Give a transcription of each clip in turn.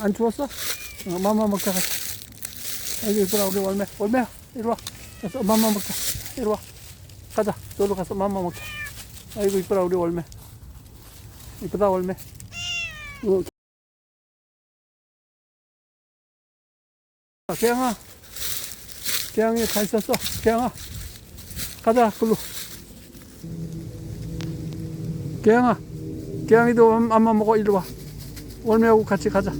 안 추웠어? 어, 맘마 먹자. 여기 이쁘다 우리 월매. 월매야 이리 와. 가서 맘마 먹자. 이리 와. 가자. 저로 가서 맘마 먹자. 아이고 이쁘다 우리 월매. 이쁘다 월매. 어. 개양아. 개양이 잘 있었어. 개양아. 가자 글로. 개양아. 개양이도 맘마 먹어 이리 와. 월매하고 같이 가자.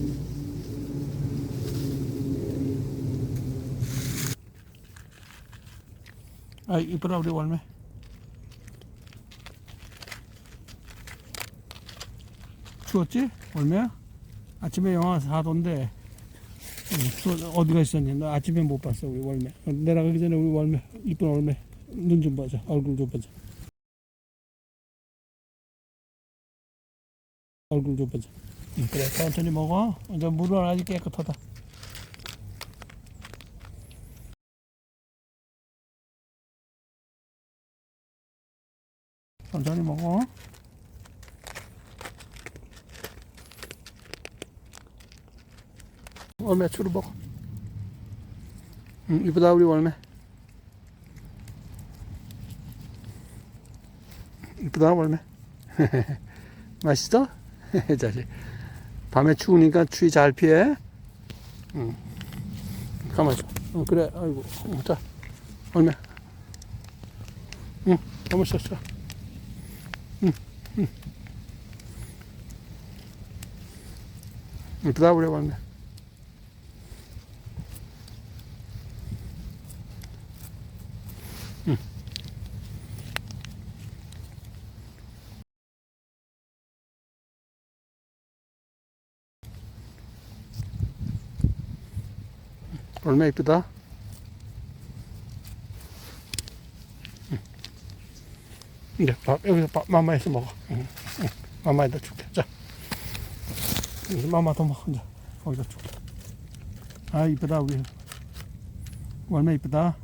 아 이쁘다 우리 월매. 추웠지? 월매야? 아침에 영하 4도인데 어디가 있었니? 나 아침에 못 봤어 우리 월매. 어, 내려가기 전에 우리 월매 이쁜 월매 눈 좀 봐줘 얼굴 좀 봐줘. 얼굴 좀 봐줘. 응, 그래 천천히 먹어. 이제 물은 아직 깨끗하다. 천천히 먹어. 월매 주로 먹어. 응, 이쁘다 우리 월매. 이쁘다 월매. 맛있어? 자식. 밤에 추우니까 추위 잘 피해. 응. 가만 있어. 어, 그래. 아이고. 어, 자, 월매. 응, 너무 썼어. 응, 응. 이쁘다 우리 월매. 얼마 이쁘다. 응. 이제 밥 여기서 밥 마마에서 먹어. 응, 응. 마마에다 줄게. 자, 여기서 마마 더 먹어. 이제 거기다 줄게. 아 이쁘다 우리. 얼마 이쁘다.